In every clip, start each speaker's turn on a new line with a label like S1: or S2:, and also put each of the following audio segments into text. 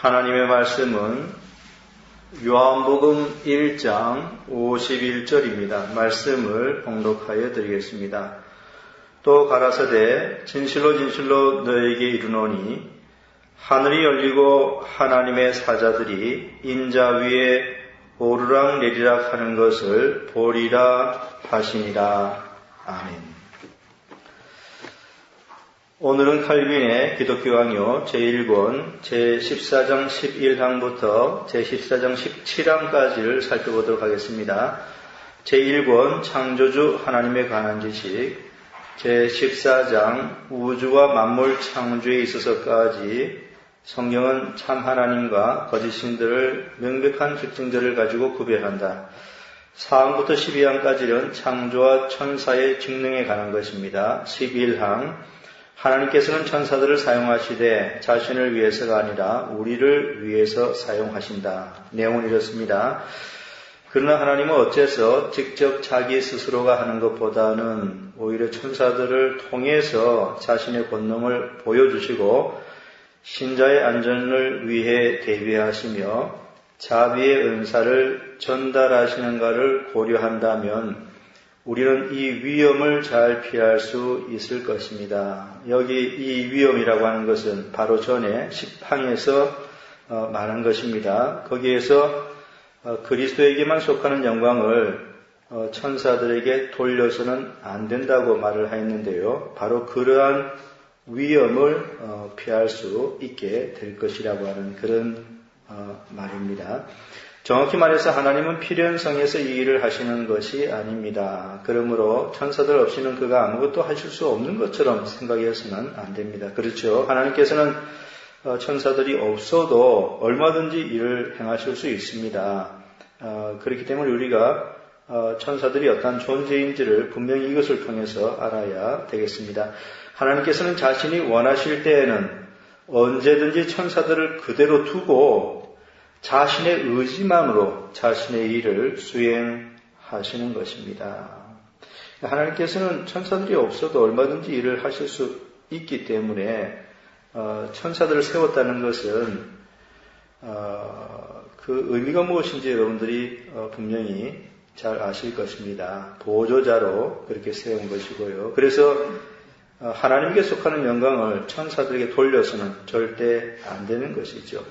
S1: 하나님의 말씀은 요한복음 1장 51절입니다. 말씀을 봉독하여 드리겠습니다. 또 가라사대 진실로 진실로 너에게 이르노니 하늘이 열리고 하나님의 사자들이 인자 위에 오르락 내리락 하는 것을 보리라 하시니라. 아멘. 오늘은 칼빈의 기독교 강요 제1권 제14장 11항부터 제14장 17항까지를 살펴보도록 하겠습니다. 제1권 창조주 하나님의 관한 지식 제14장 우주와 만물 창조에 있어서까지 성경은 참 하나님과 거짓 신들을 명백한 특징들을 가지고 구별한다. 4항부터 12항까지는 창조와 천사의 직능에 관한 것입니다. 11항 하나님께서는 천사들을 사용하시되 자신을 위해서가 아니라 우리를 위해서 사용하신다. 내용은 이렇습니다. 그러나 하나님은 어째서 직접 자기 스스로가 하는 것보다는 오히려 천사들을 통해서 자신의 권능을 보여주시고 신자의 안전을 위해 대비하시며 자비의 은사를 전달하시는가를 고려한다면 우리는 이 위험을 잘 피할 수 있을 것입니다. 여기 이 위험이라고 하는 것은 바로 전에 10항에서 어, 말한 것입니다. 거기에서 어, 그리스도에게만 속하는 영광을 어, 천사들에게 돌려서는 안 된다고 말을 했는데요. 바로 그러한 위험을 피할 수 있게 될 것이라고 하는 그런 말입니다. 정확히 말해서 하나님은 필연성에서 이 일을 하시는 것이 아닙니다. 그러므로 천사들 없이는 그가 아무것도 하실 수 없는 것처럼 생각해서는 안 됩니다. 그렇죠. 하나님께서는 어, 천사들이 없어도 얼마든지 일을 행하실 수 있습니다. 어, 그렇기 때문에 우리가 어, 천사들이 어떤 존재인지를 분명히 이것을 통해서 알아야 되겠습니다. 하나님께서는 자신이 원하실 때에는 언제든지 천사들을 그대로 두고 자신의 의지만으로 자신의 일을 수행하시는 것입니다. 하나님께서는 천사들이 없어도 얼마든지 일을 하실 수 있기 때문에 어, 천사들을 세웠다는 것은 어, 그 의미가 무엇인지 여러분들이 어, 분명히 잘 아실 것입니다. 보조자로 그렇게 세운 것이고요. 그래서 하나님께 속하는 영광을 천사들에게 돌려서는 절대 안 되는 것이죠.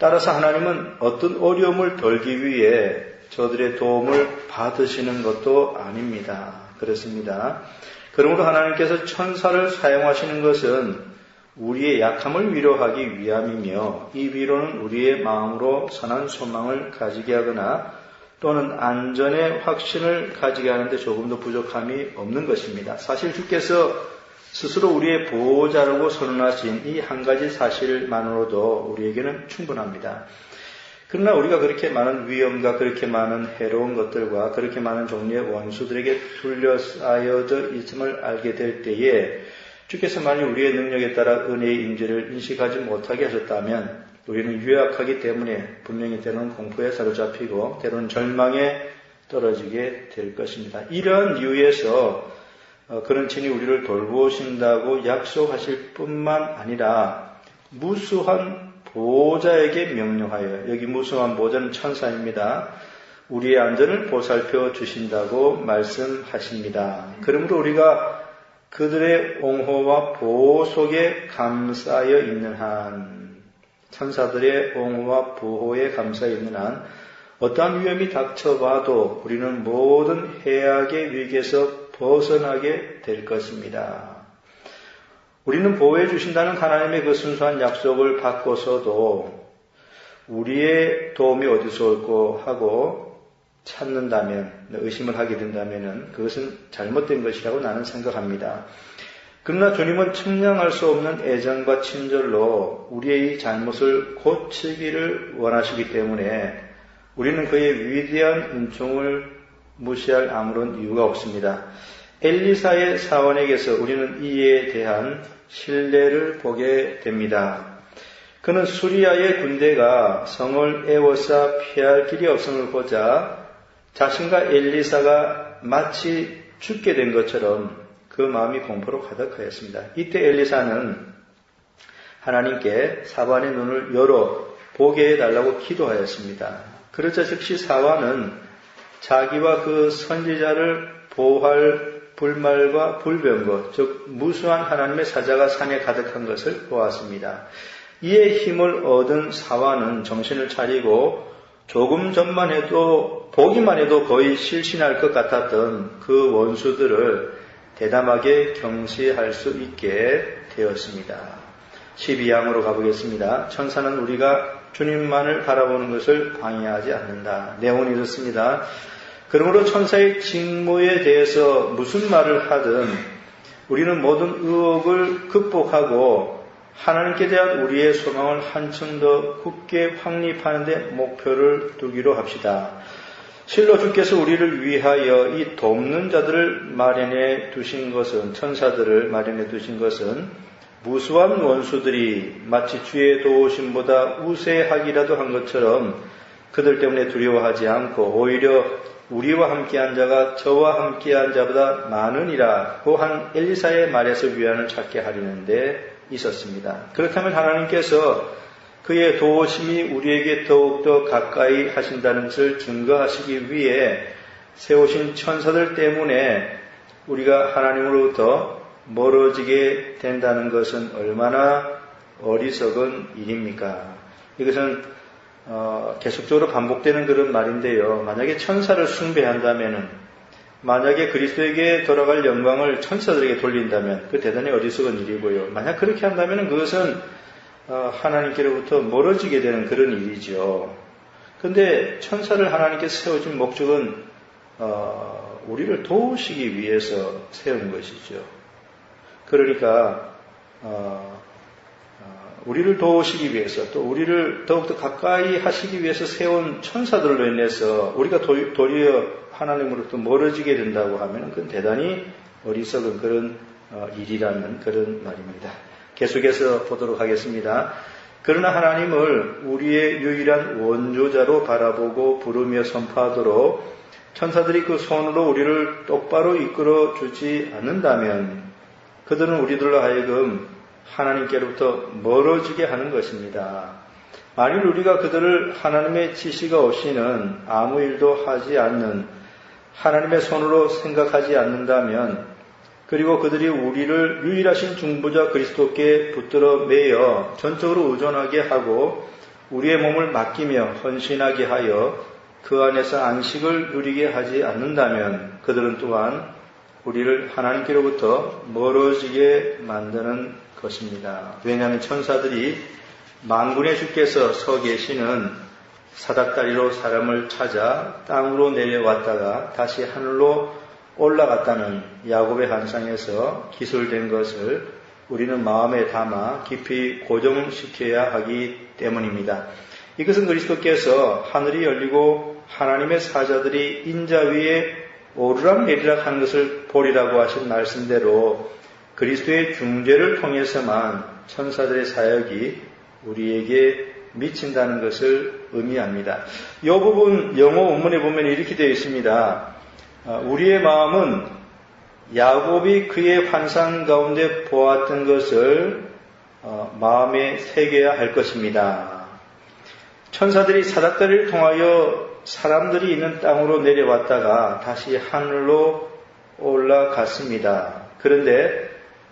S1: 따라서 하나님은 어떤 어려움을 덜기 위해 저들의 도움을 받으시는 것도 아닙니다. 그렇습니다. 그러므로 하나님께서 천사를 사용하시는 것은 우리의 약함을 위로하기 위함이며 이 위로는 우리의 마음으로 선한 소망을 가지게 하거나 또는 안전의 확신을 가지게 하는데 조금도 부족함이 없는 것입니다. 사실 주께서 스스로 우리의 보호자라고 선언하신 이 한 가지 사실만으로도 우리에게는 충분합니다. 그러나 우리가 그렇게 많은 위험과 그렇게 많은 해로운 것들과 그렇게 많은 종류의 원수들에게 둘러싸여져 있음을 알게 될 때에 주께서 만일 우리의 능력에 따라 은혜의 임재를 인식하지 못하게 하셨다면 우리는 유약하기 때문에 분명히 때로는 공포에 사로잡히고 때로는 절망에 떨어지게 될 것입니다. 이런 이유에서 어, 그런 친히 우리를 돌보신다고 약속하실 뿐만 아니라 무수한 보호자에게 명령하여 여기 무수한 보호자는 천사입니다. 우리의 안전을 보살펴 주신다고 말씀하십니다. 그러므로 우리가 그들의 옹호와 보호 속에 감싸여 있는 한 천사들의 옹호와 보호에 감싸여 있는 한 어떠한 위험이 닥쳐봐도 우리는 모든 해악의 위기에서 벗어나게 될 것입니다. 우리는 보호해 주신다는 하나님의 그 순수한 약속을 받고서도 우리의 도움이 어디서 올고 하고 찾는다면 의심을 하게 된다면 그것은 잘못된 것이라고 나는 생각합니다. 그러나 주님은 측량할 수 없는 애정과 친절로 우리의 잘못을 고치기를 원하시기 때문에 우리는 그의 위대한 은총을 무시할 아무런 이유가 없습니다. 엘리사의 사원에게서 우리는 이에 대한 신뢰를 보게 됩니다. 그는 수리아의 군대가 성을 애워싸 피할 길이 없음을 보자 자신과 엘리사가 마치 죽게 된 것처럼 그 마음이 공포로 가득하였습니다. 이때 엘리사는 하나님께 사관의 눈을 열어 보게 해달라고 기도하였습니다. 그러자 즉시 사관은 자기와 그 선지자를 보호할 불말과 불병거, 즉 무수한 하나님의 사자가 산에 가득한 것을 보았습니다. 이에 힘을 얻은 사화는 정신을 차리고 조금 전만 해도 보기만 해도 거의 실신할 것 같았던 그 원수들을 대담하게 경시할 수 있게 되었습니다. 12항으로 가보겠습니다. 천사는 우리가 주님만을 바라보는 것을 방해하지 않는다. 내용은 이렇습니다. 그러므로 천사의 직무에 대해서 무슨 말을 하든 우리는 모든 의혹을 극복하고 하나님께 대한 우리의 소망을 한층 더 굳게 확립하는 데 목표를 두기로 합시다. 실로 주께서 우리를 위하여 이 돕는 자들을 마련해 두신 것은 천사들을 마련해 두신 것은 무수한 원수들이 마치 주의 도우심보다 우세하기라도 한 것처럼 그들 때문에 두려워하지 않고 오히려 우리와 함께한 자가 저와 함께한 자보다 많으니라고 한 엘리사의 말에서 위안을 찾게 하려는데 있었습니다. 그렇다면 하나님께서 그의 도우심이 우리에게 더욱더 가까이 하신다는 것을 증거하시기 위해 세우신 천사들 때문에 우리가 하나님으로부터 멀어지게 된다는 것은 얼마나 어리석은 일입니까? 이것은 어, 계속적으로 반복되는 그런 말인데요. 만약에 천사를 숭배한다면은 만약에 그리스도에게 돌아갈 영광을 천사들에게 돌린다면 그 대단히 어리석은 일이고요. 만약 그렇게 한다면 그것은 어, 하나님께로부터 멀어지게 되는 그런 일이죠. 그런데 천사를 하나님께 세워준 목적은 어, 우리를 도우시기 위해서 세운 것이죠. 그러니까 어, 어, 우리를 도우시기 위해서 또 우리를 더욱더 가까이 하시기 위해서 세운 천사들로 인해서 우리가 도, 도리어 하나님으로부터 멀어지게 된다고 하면 그건 대단히 어리석은 그런 어, 일이라는 그런 말입니다. 계속해서 보도록 하겠습니다. 그러나 하나님을 우리의 유일한 원조자로 바라보고 부르며 선포하도록 천사들이 그 손으로 우리를 똑바로 이끌어 주지 않는다면 그들은 우리들로 하여금 하나님께로부터 멀어지게 하는 것입니다. 만일 우리가 그들을 하나님의 지시가 없이는 아무 일도 하지 않는 하나님의 손으로 생각하지 않는다면 그리고 그들이 우리를 유일하신 중보자 그리스도께 붙들어 매여 전적으로 의존하게 하고 우리의 몸을 맡기며 헌신하게 하여 그 안에서 안식을 누리게 하지 않는다면 그들은 또한 우리를 하나님께로부터 멀어지게 만드는 것입니다. 왜냐하면 천사들이 만군의 주께서 서 계시는 사닥다리로 사람을 찾아 땅으로 내려왔다가 다시 하늘로 올라갔다는 야곱의 환상에서 기술된 것을 우리는 마음에 담아 깊이 고정시켜야 하기 때문입니다. 이것은 그리스도께서 하늘이 열리고 하나님의 사자들이 인자 위에 오르락내리락 하는 것을 보리라고 하신 말씀대로 그리스도의 중재를 통해서만 천사들의 사역이 우리에게 미친다는 것을 의미합니다. 이 부분 영어 원문에 보면 이렇게 되어 있습니다. 어, 우리의 마음은 야곱이 그의 환상 가운데 보았던 것을 어, 마음에 새겨야 할 것입니다. 천사들이 사닥다리를 통하여 사람들이 있는 땅으로 내려왔다가 다시 하늘로 올라갔습니다. 그런데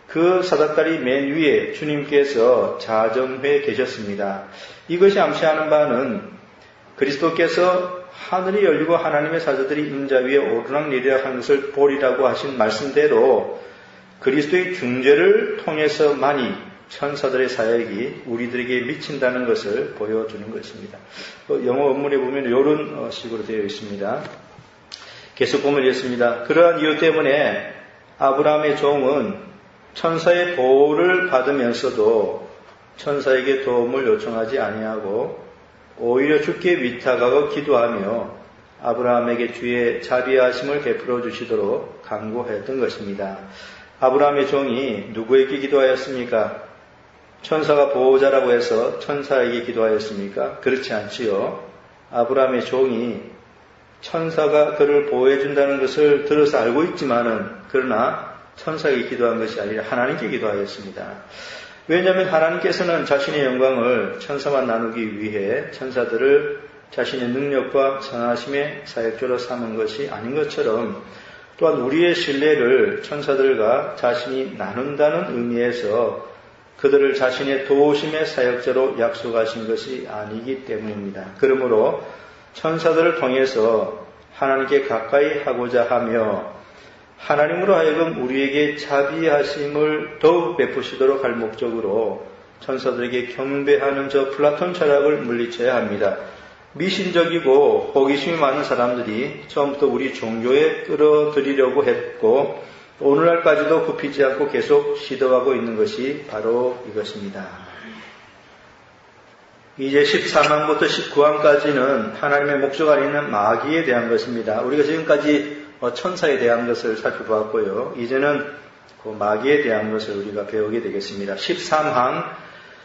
S1: 그 사닥다리 맨 위에 주님께서 자정해 계셨습니다. 이것이 암시하는 바는 그리스도께서 하늘이 열리고 하나님의 사자들이 인자 위에 오르락내리락 하는 것을 보리라고 하신 말씀대로 그리스도의 중재를 통해서만이 천사들의 사역이 우리들에게 미친다는 것을 보여주는 것입니다. 그 영어 원문에 보면 이런 어, 식으로 되어 있습니다. 계속 보면 이렇습니다. 그러한 이유 때문에 아브라함의 종은 천사의 보호를 받으면서도 천사에게 도움을 요청하지 아니하고 오히려 주게 위탁하고 기도하며 아브라함에게 주의 자비하심을 베풀어 주시도록 강구했던 것입니다. 아브라함의 종이 누구에게 기도하였습니까? 천사가 보호자라고 해서 천사에게 기도하였습니까? 그렇지 않지요. 아브라함의 종이 천사가 그를 보호해준다는 것을 들어서 알고 있지만은, 그러나 천사에게 기도한 것이 아니라 하나님께 기도하였습니다. 왜냐하면 하나님께서는 자신의 영광을 천사만 나누기 위해 천사들을 자신의 능력과 선하심의 사역조로 삼은 것이 아닌 것처럼 또한 우리의 신뢰를 천사들과 자신이 나눈다는 의미에서 그들을 자신의 도우심의 사역자로 약속하신 것이 아니기 때문입니다. 그러므로 천사들을 통해서 하나님께 가까이 하고자 하며 하나님으로 하여금 우리에게 자비하심을 더욱 베푸시도록 할 목적으로 천사들에게 경배하는 저 플라톤 철학을 물리쳐야 합니다. 미신적이고 호기심이 많은 사람들이 처음부터 우리 종교에 끌어들이려고 했고 오늘날까지도 굽히지 않고 계속 시도하고 있는 것이 바로 이것입니다. 이제 14항부터 19항까지는 하나님의 목적 아니는 마귀에 대한 것입니다. 우리가 지금까지 어, 천사에 대한 것을 살펴보았고요. 이제는 그 마귀에 대한 것을 우리가 배우게 되겠습니다. 13항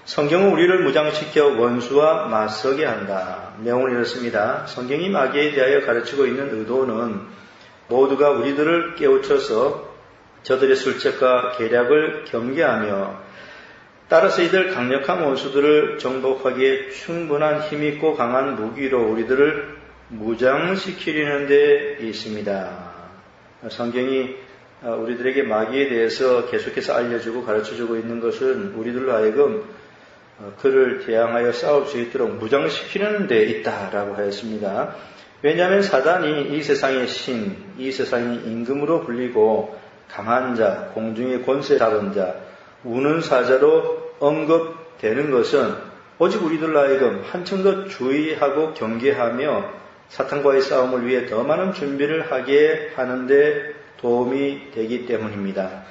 S1: 성경은 우리를 무장시켜 원수와 맞서게 한다. 명언을 이렇습니다. 성경이 마귀에 대하여 가르치고 있는 의도는 모두가 우리들을 깨우쳐서 저들의 술책과 계략을 경계하며 따라서 이들 강력한 원수들을 정복하기에 충분한 힘있고 강한 무기로 우리들을 무장시키려는 데 있습니다. 성경이 어, 우리들에게 마귀에 대해서 계속해서 알려주고 가르쳐주고 있는 것은 우리들로 하여금 어, 그를 대항하여 싸울 수 있도록 무장시키는 데 있다라고 하였습니다. 왜냐하면 사단이 이 세상의 신, 이 세상의 임금으로 불리고 강한 자, 공중의 권세 잡은 자, 우는 사자로 언급되는 것은 오직 우리들나이금 한층 더 주의하고 경계하며 사탄과의 싸움을 위해 더 많은 준비를 하게 하는데 도움이 되기 때문입니다.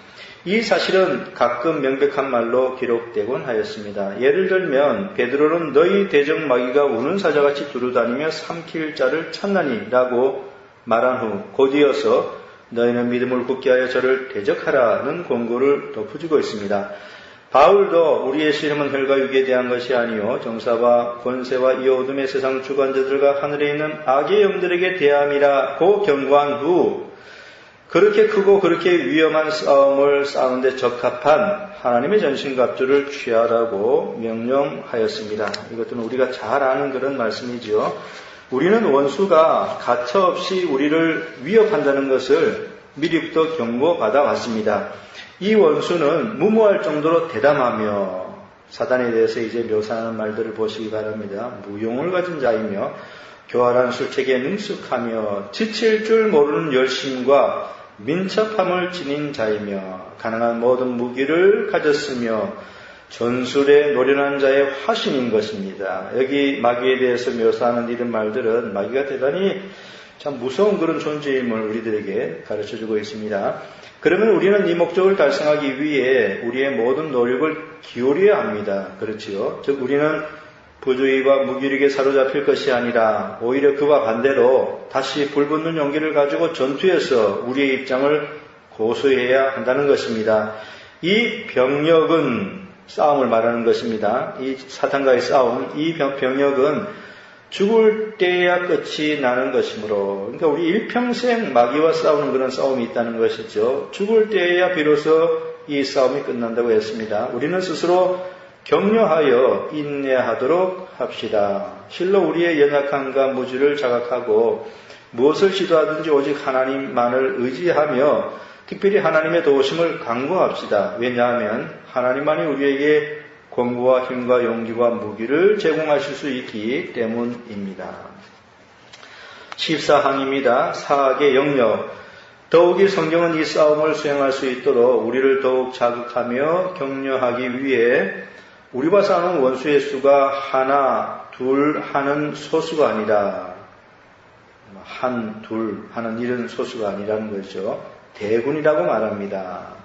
S1: 이 사실은 가끔 명백한 말로 기록되곤 하였습니다. 예를 들면 베드로는 너희 대적 마귀가 우는 사자같이 두루다니며 삼킬 자를 찾나니라고 말한 후 곧이어서 너희는 믿음을 굳게 하여 저를 대적하라는 권고를 덧붙이고 있습니다. 바울도 우리의 시름은 혈과 육에 대한 것이 아니요 정사와 권세와 이 어둠의 세상 주관자들과 하늘에 있는 악의 영들에게 대함이라고 경고한 후 그렇게 크고 그렇게 위험한 싸움을 싸우는데 적합한 하나님의 전신갑주를 취하라고 명령하였습니다. 이것들은 우리가 잘 아는 그런 말씀이지요. 우리는 원수가 가차없이 우리를 위협한다는 것을 미리부터 경고받아 왔습니다. 이 원수는 무모할 정도로 대담하며 사단에 대해서 이제 묘사하는 말들을 보시기 바랍니다. 무용을 가진 자이며 교활한 술책에 능숙하며 지칠 줄 모르는 열심과 민첩함을 지닌 자이며 가능한 모든 무기를 가졌으며 전술의 노련한 자의 화신인 것입니다. 여기 마귀에 대해서 묘사하는 이런 말들은 마귀가 대단히 참 무서운 그런 존재임을 우리들에게 가르쳐 주고 있습니다. 그러면 우리는 이 목적을 달성하기 위해 우리의 모든 노력을 기울여야 합니다. 그렇지요. 즉, 우리는 부주의와 무기력에 사로잡힐 것이 아니라 오히려 그와 반대로 다시 불붙는 용기를 가지고 전투해서 우리의 입장을 고수해야 한다는 것입니다. 이 병력은 싸움을 말하는 것입니다. 이 사탄과의 싸움, 이 병역은 죽을 때야 끝이 나는 것이므로, 그러니까 우리 일평생 마귀와 싸우는 그런 싸움이 있다는 것이죠. 죽을 때야 비로소 이 싸움이 끝난다고 했습니다. 우리는 스스로 격려하여 인내하도록 합시다. 실로 우리의 연약함과 무지를 자각하고 무엇을 시도하든지 오직 하나님만을 의지하며 특별히 하나님의 도우심을 강구합시다. 왜냐하면 하나님만이 우리에게 권고와 힘과 용기와 무기를 제공하실 수 있기 때문입니다. 14항입니다. 사학의 영역. 더욱이 성경은 이 싸움을 수행할 수 있도록 우리를 더욱 자극하며 격려하기 위해 우리와 싸우는 원수의 수가 하나, 둘 하는 소수가 아니라 한, 둘 하는 이런 소수가 아니라는 거죠. 대군이라고 말합니다.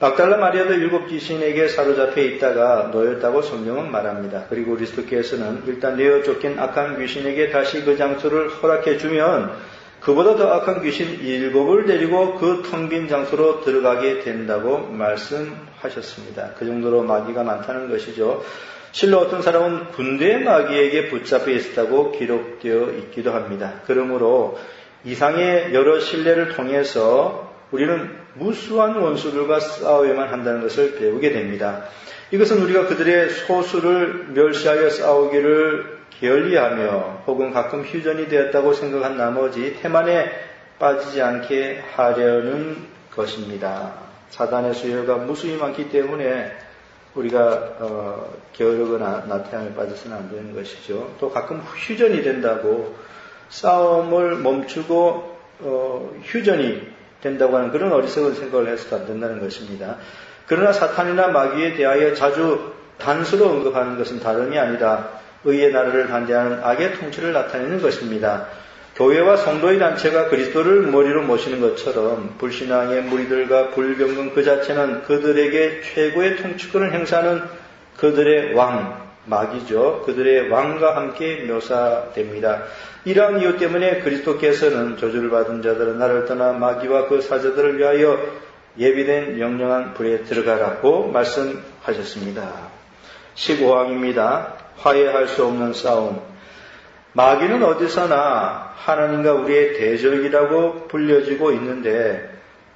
S1: 박달라 마리아도 일곱 귀신에게 사로잡혀 있다가 놓였다고 성경은 말합니다. 그리고 그리스도께서는 일단 내어 쫓긴 악한 귀신에게 다시 그 장소를 허락해 주면 그보다 더 악한 귀신 일곱을 데리고 그 텅 빈 장소로 들어가게 된다고 말씀하셨습니다. 그 정도로 마귀가 많다는 것이죠. 실로 어떤 사람은 군대 마귀에게 붙잡혀 있었다고 기록되어 있기도 합니다. 그러므로 이상의 여러 신뢰를 통해서 우리는 무수한 원수들과 싸워야만 한다는 것을 배우게 됩니다. 이것은 우리가 그들의 소수를 멸시하여 싸우기를 게을리하며 혹은 가끔 휴전이 되었다고 생각한 나머지 태만에 빠지지 않게 하려는 것입니다. 사단의 수요가 무수히 많기 때문에 우리가 어, 게으르거나 나태함에 빠져서는 안 되는 것이죠. 또 가끔 휴전이 된다고 싸움을 멈추고 어, 휴전이 된다고 하는 그런 어리석은 생각을 해서도 안 된다는 것입니다. 그러나 사탄이나 마귀에 대하여 자주 단수로 언급하는 것은 다름이 아니라 의의 나라를 반대하는 악의 통치를 나타내는 것입니다. 교회와 성도의 단체가 그리스도를 머리로 모시는 것처럼 불신앙의 무리들과 불경건 그 자체는 그들에게 최고의 통치권을 행사하는 그들의 왕, 마귀죠. 그들의 왕과 함께 묘사됩니다. 이러한 이유 때문에 그리스도께서는 저주를 받은 자들은 나를 떠나 마귀와 그 사자들을 위하여 예비된 영령한 불에 들어가라고 말씀하셨습니다. 15항입니다. 화해할 수 없는 싸움. 마귀는 어디서나 하나님과 우리의 대적이라고 불려지고 있는데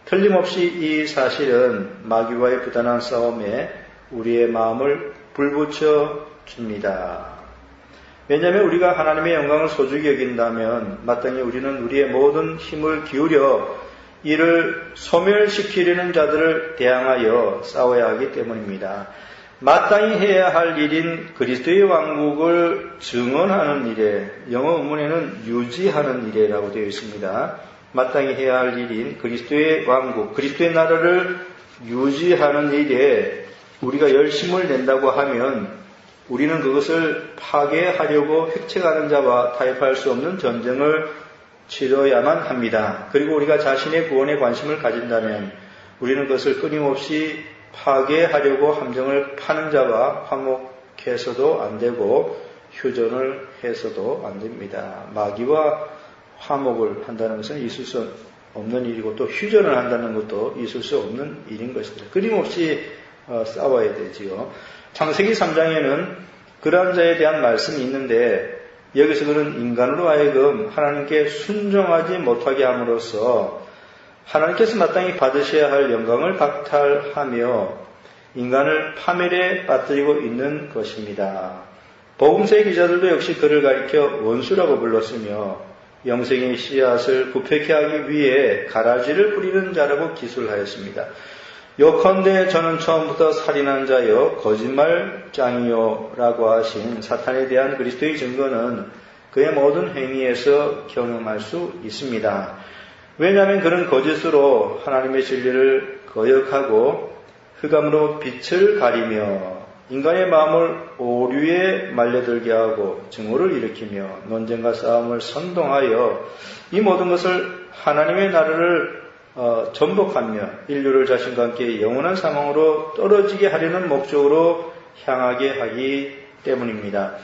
S1: 틀림없이 이 사실은 마귀와의 부단한 싸움에 우리의 마음을 불붙여 깁니다. 왜냐하면 우리가 하나님의 영광을 소중히 여긴다면 마땅히 우리는 우리의 모든 힘을 기울여 이를 소멸시키려는 자들을 대항하여 싸워야 하기 때문입니다. 마땅히 해야 할 일인 그리스도의 왕국을 증언하는 일에 영어 음문에는 유지하는 일에라고 되어 있습니다. 마땅히 해야 할 일인 그리스도의 왕국, 그리스도의 나라를 유지하는 일에 우리가 열심을 낸다고 하면 우리는 그것을 파괴하려고 획책하는 자와 타협할 수 없는 전쟁을 치러야만 합니다. 그리고 우리가 자신의 구원에 관심을 가진다면 우리는 그것을 끊임없이 파괴하려고 함정을 파는 자와 화목해서도 안 되고 휴전을 해서도 안 됩니다. 마귀와 화목을 한다는 것은 있을 수 없는 일이고 또 휴전을 한다는 것도 있을 수 없는 일인 것입니다. 끊임없이 어, 싸워야 되지요. 창세기 3장에는 그러한 자에 대한 말씀이 있는데 여기서 그는 인간으로 하여금 하나님께 순종하지 못하게 함으로써 하나님께서 마땅히 받으셔야 할 영광을 박탈하며 인간을 파멸에 빠뜨리고 있는 것입니다. 복음서의 기자들도 역시 그를 가리켜 원수라고 불렀으며 영생의 씨앗을 부패케 하기 위해 가라지를 뿌리는 자라고 기술하였습니다. 요컨대 저는 처음부터 살인한 자여 거짓말장이요라고 하신 사탄에 대한 그리스도의 증거는 그의 모든 행위에서 경험할 수 있습니다. 왜냐하면 그런 거짓으로 하나님의 진리를 거역하고 흑암으로 빛을 가리며 인간의 마음을 오류에 말려들게 하고 증오를 일으키며 논쟁과 싸움을 선동하여 이 모든 것을 하나님의 나라를 어, 전복하며 인류를 자신과 함께 영원한 사망으로 떨어지게 하려는 목적으로 향하게 하기 때문입니다.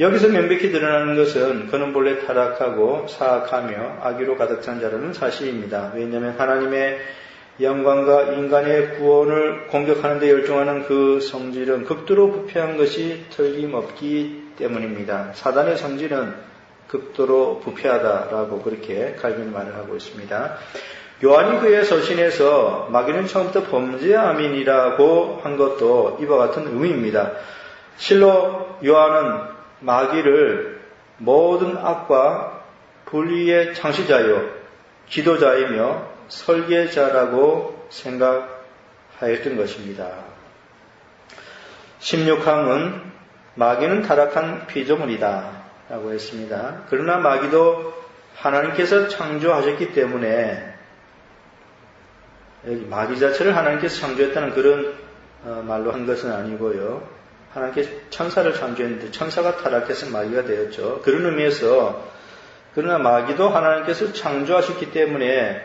S1: 여기서 명백히 드러나는 것은 그는 본래 타락하고 사악하며 악의로 가득 찬 자라는 사실입니다. 왜냐하면 하나님의 영광과 인간의 구원을 공격하는 데 열중하는 그 성질은 극도로 부패한 것이 틀림없기 때문입니다. 사단의 성질은 극도로 부패하다라고 그렇게 갈빈 말을 하고 있습니다. 요한이 그의 서신에서 마귀는 처음부터 범죄함인이라고 한 것도 이와 같은 의미입니다. 실로 요한은 마귀를 모든 악과 불의의 창시자요, 기도자이며 설계자라고 생각하였던 것입니다. 16항은 마귀는 타락한 피조물이다 라고 했습니다. 그러나 마귀도 하나님께서 창조하셨기 때문에 마귀 자체를 하나님께서 창조했다는 그런 어, 말로 한 것은 아니고요. 하나님께서 천사를 창조했는데 천사가 타락해서 마귀가 되었죠. 그런 의미에서 그러나 마귀도 하나님께서 창조하셨기 때문에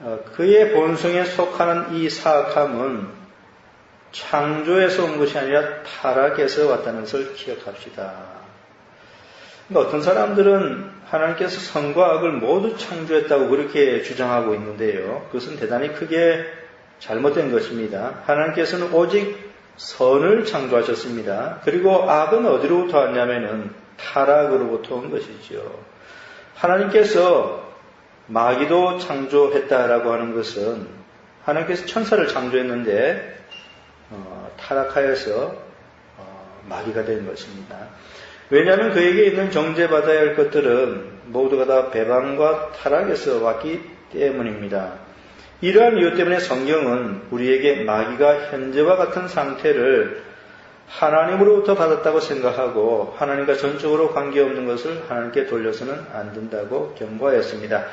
S1: 어, 그의 본성에 속하는 이 사악함은 창조에서 온 것이 아니라 타락에서 왔다는 것을 기억합시다. 근데 어떤 사람들은 하나님께서 선과 악을 모두 창조했다고 그렇게 주장하고 있는데요. 그것은 대단히 크게 잘못된 것입니다. 하나님께서는 오직 선을 창조하셨습니다. 그리고 악은 어디로부터 왔냐면은 타락으로부터 온 것이지요. 하나님께서 마귀도 창조했다라고 하는 것은 하나님께서 천사를 창조했는데 어, 타락하여서 마귀가 된 것입니다. 왜냐하면 그에게 있는 정죄받아야 할 것들은 모두가 다 배반과 타락에서 왔기 때문입니다. 이러한 이유 때문에 성경은 우리에게 마귀가 현재와 같은 상태를 하나님으로부터 받았다고 생각하고 하나님과 전적으로 관계없는 것을 하나님께 돌려서는 안 된다고 경고하였습니다.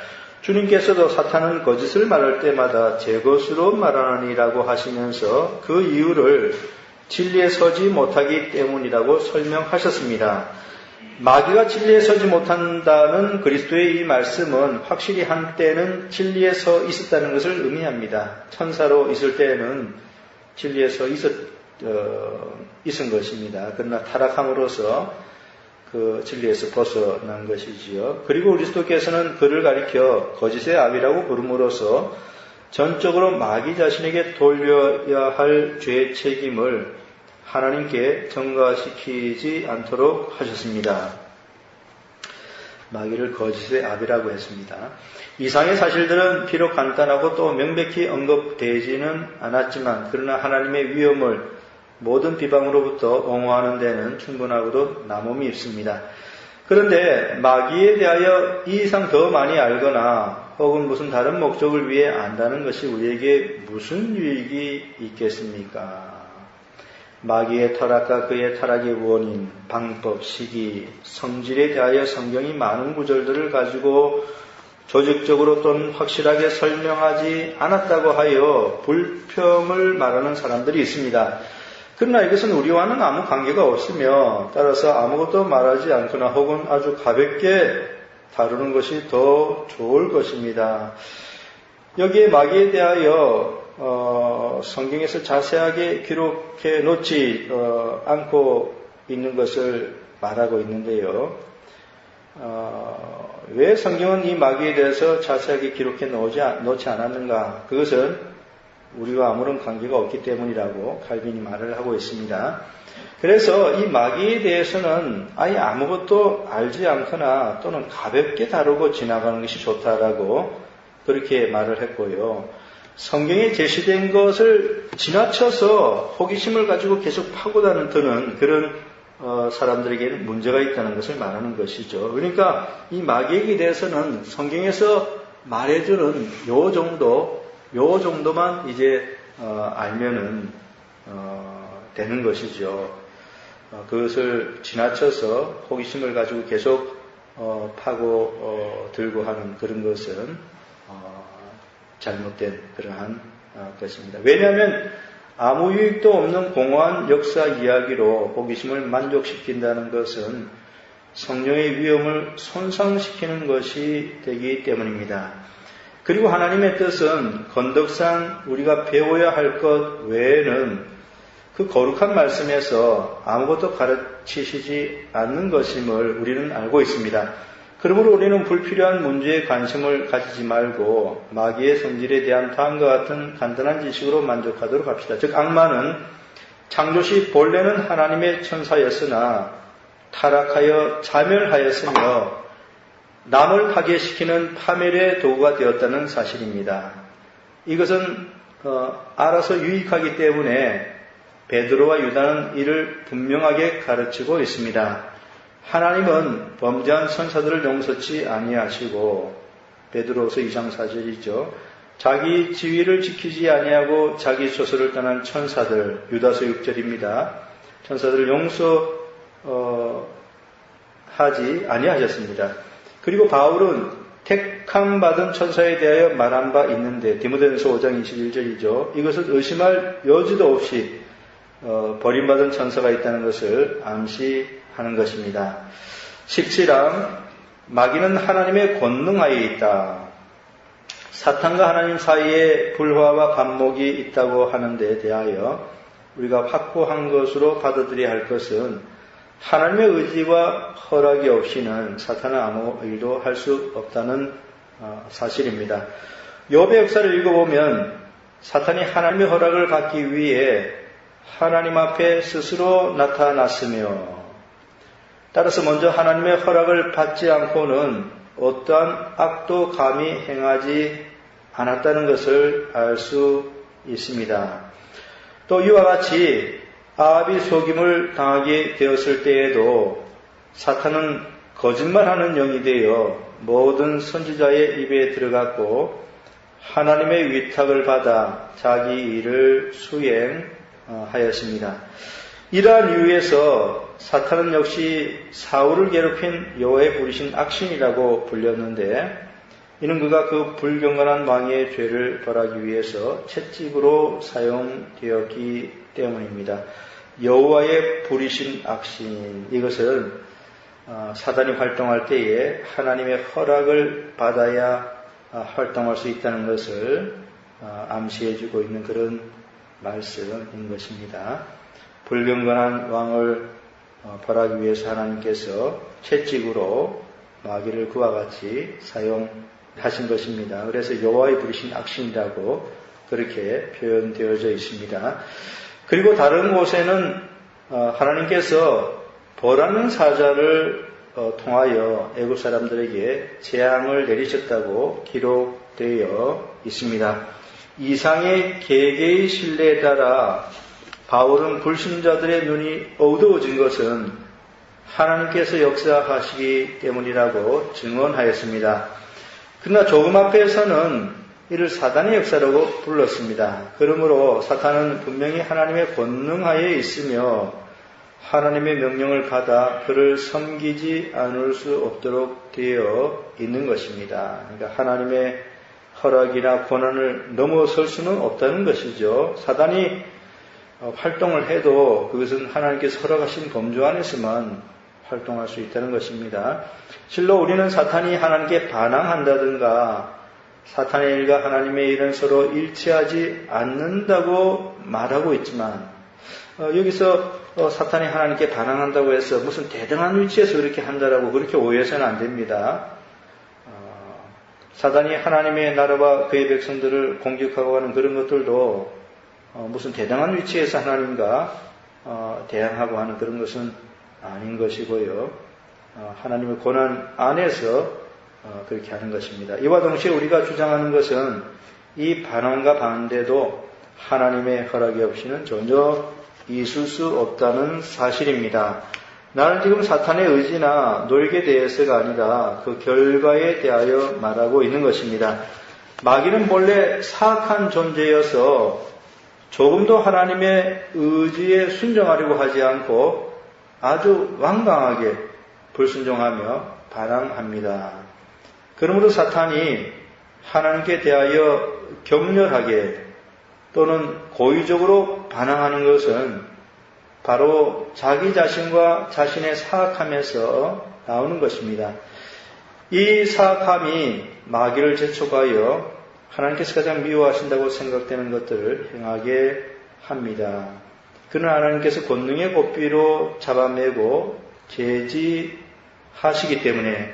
S1: 주님께서도 사탄은 거짓을 말할 때마다 제 것으로 말하니라고 하시면서 그 이유를 진리에 서지 못하기 때문이라고 설명하셨습니다. 마귀가 진리에 서지 못한다는 그리스도의 이 말씀은 확실히 한때는 진리에 서 있었다는 것을 의미합니다. 천사로 있을 때에는 진리에 서 있었, 어, 있은 것입니다. 그러나 타락함으로써 그 진리에서 벗어난 것이지요. 그리고 그리스도께서는 그를 가리켜 거짓의 아이라고 부름으로써 전적으로 마귀 자신에게 돌려야 할죄의 책임을 하나님께 전가시키지 않도록 하셨습니다. 마귀를 거짓의 아비라고 했습니다. 이상의 사실들은 비록 간단하고 또 명백히 언급되지는 않았지만 그러나 하나님의 위험을 모든 비방으로부터 옹호하는 데는 충분하고도 남음이 있습니다. 그런데 마귀에 대하여 이 이상 더 많이 알거나 혹은 무슨 다른 목적을 위해 안다는 것이 우리에게 무슨 유익이 있겠습니까? 마귀의 타락과 그의 타락의 원인, 방법, 시기, 성질에 대하여 성경이 많은 구절들을 가지고 조직적으로 또는 확실하게 설명하지 않았다고 하여 불평을 말하는 사람들이 있습니다. 그러나 이것은 우리와는 아무 관계가 없으며 따라서 아무것도 말하지 않거나 혹은 아주 가볍게 다루는 것이 더 좋을 것입니다. 여기에 마귀에 대하여 어, 성경에서 자세하게 기록해 놓지 어, 않고 있는 것을 말하고 있는데요. 어, 왜 성경은 이 마귀에 대해서 자세하게 기록해 놓지, 놓지 않았는가? 그것은 우리와 아무런 관계가 없기 때문이라고 칼빈이 말을 하고 있습니다. 그래서 이 마귀에 대해서는 아예 아무것도 알지 않거나 또는 가볍게 다루고 지나가는 것이 좋다라고 그렇게 말을 했고요. 성경에 제시된 것을 지나쳐서 호기심을 가지고 계속 파고다는 드는 그런 어, 사람들에게는 문제가 있다는 것을 말하는 것이죠. 그러니까 이 마귀에 대해서는 성경에서 말해주는 요 정도 요 정도만 이제 어, 알면은 어, 되는 것이죠. 어, 그것을 지나쳐서 호기심을 가지고 계속 어, 파고 어, 들고 하는 그런 것은 어, 잘못된 그러한 것입니다. 왜냐하면 아무 유익도 없는 공허한 역사 이야기로 호기심을 만족시킨다는 것은 성령의 위험을 손상시키는 것이 되기 때문입니다. 그리고 하나님의 뜻은 건덕상 우리가 배워야 할 것 외에는 그 거룩한 말씀에서 아무것도 가르치시지 않는 것임을 우리는 알고 있습니다. 그러므로 우리는 불필요한 문제에 관심을 가지지 말고 마귀의 성질에 대한 다음과 같은 간단한 지식으로 만족하도록 합시다. 즉 악마는 창조시 본래는 하나님의 천사였으나 타락하여 자멸하였으며 남을 파괴시키는 파멸의 도구가 되었다는 사실입니다. 이것은 어, 알아서 유익하기 때문에 베드로와 유다는 이를 분명하게 가르치고 있습니다. 하나님은 범죄한 선사들을 용서치 아니하시고 베드로서 이상 사절이죠 자기 지위를 지키지 아니하고 자기 소설을 떠난 천사들 유다서 6절입니다. 천사들을 용서하지 어, 아니하셨습니다. 그리고 바울은 택함 받은 천사에 대하여 말한 바 있는데 디모데전서 5장 21절이죠. 이것은 의심할 여지도 없이 어, 버림받은 천사가 있다는 것을 암시하는 것입니다. 1 7함 마귀는 하나님의 권능하에 있다. 사탄과 하나님 사이에 불화와 감목이 있다고 하는 데 대하여 우리가 확고한 것으로 받아들여야 할 것은 하나님의 의지와 허락이 없이는 사탄은 아무 일도 할 수 없다는 어, 사실입니다. 요배 역사를 읽어보면 사탄이 하나님의 허락을 받기 위해 하나님 앞에 스스로 나타났으며 따라서 먼저 하나님의 허락을 받지 않고는 어떠한 악도 감히 행하지 않았다는 것을 알 수 있습니다. 또 이와 같이 아합이 속임을 당하게 되었을 때에도 사탄은 거짓말하는 영이 되어 모든 선지자의 입에 들어갔고 하나님의 위탁을 받아 자기 일을 수행하였습니다. 이러한 이유에서 사탄은 역시 사울을 괴롭힌 여호의 부르신 악신이라고 불렸는데 이는 그가 그 불경건한 왕의 죄를 벌하기 위해서 채찍으로 사용되었기 때문입니다. 여호와의 부리신 악신 이것은 어, 사단이 활동할 때에 하나님의 허락을 받아야 어, 활동할 수 있다는 것을 어, 암시해주고 있는 그런 말씀인 것입니다. 불경건한 왕을 벌하기 위해서 하나님께서 채찍으로 마귀를 그와 같이 사용 하신 것입니다. 그래서 여호와의 부르신 악신이라고 그렇게 표현되어져 있습니다. 그리고 다른 곳에는 어, 하나님께서 벌라는 사자를 어, 통하여 애굽 사람들에게 재앙을 내리셨다고 기록되어 있습니다. 이상의 계계의 신뢰에 따라 바울은 불신자들의 눈이 어두워진 것은 하나님께서 역사하시기 때문이라고 증언하였습니다. 그러나 조금 앞에서는 이를 사단의 역사라고 불렀습니다. 그러므로 사탄은 분명히 하나님의 권능하에 있으며 하나님의 명령을 받아 그를 섬기지 않을 수 없도록 되어 있는 것입니다. 그러니까 하나님의 허락이나 권한을 넘어설 수는 없다는 것이죠. 사단이 어, 활동을 해도 그것은 하나님께서 허락하신 범주 안에서만 활동할 수 있다는 것입니다. 실로 우리는 사탄이 하나님께 반항한다든가 사탄의 일과 하나님의 일은 서로 일치하지 않는다고 말하고 있지만 어, 여기서 어, 사탄이 하나님께 반항한다고 해서 무슨 대등한 위치에서 그렇게 한다라고 그렇게 오해해서는 안 됩니다. 어, 사단이 하나님의 나라와 그의 백성들을 공격하고 하는 그런 것들도 무슨 대등한 위치에서 하나님과 대항하고 하는 그런 것은 아닌 것이고요. 어, 하나님의 고난 안에서 어, 그렇게 하는 것입니다. 이와 동시에 우리가 주장하는 것은 이반환과 반대도 하나님의 허락이 없이는 전혀 있을 수 없다는 사실입니다. 나는 지금 사탄의 의지나 놀에 대해서가 아니라 그 결과에 대하여 말하고 있는 것입니다. 마귀는 본래 사악한 존재여서 조금도 하나님의 의지에 순종하려고 하지 않고 아주 완강하게 불순종하며 반항합니다. 그러므로 사탄이 하나님께 대하여 격렬하게 또는 고의적으로 반항하는 것은 바로 자기 자신과 자신의 사악함에서 나오는 것입니다. 이 사악함이 마귀를 재촉하여 하나님께서 가장 미워하신다고 생각되는 것들을 행하게 합니다. 그는 하나님께서 권능의 고삐로 잡아매고 제지하시기 때문에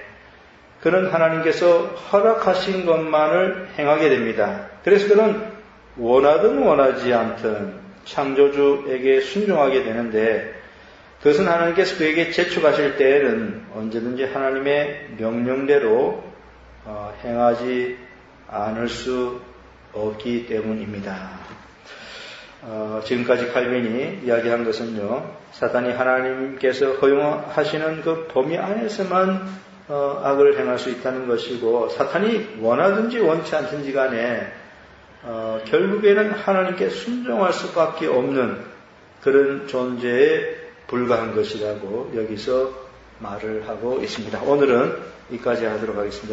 S1: 그는 하나님께서 허락하신 것만을 행하게 됩니다. 그래서 그는 원하든 원하지 않든 창조주에게 순종하게 되는데 그것은 하나님께서 그에게 제출하실 때에는 언제든지 하나님의 명령대로 어, 행하지 않을 수 없기 때문입니다. 어, 지금까지 칼빈이 이야기한 것은요, 사단이 하나님께서 허용하시는 그 범위 안에서만 어, 악을 행할 수 있다는 것이고, 사탄이 원하든지 원치 않든지 간에 어, 결국에는 하나님께 순종할 수밖에 없는 그런 존재에 불과한 것이라고 여기서 말을 하고 있습니다. 오늘은 이까지 하도록 하겠습니다.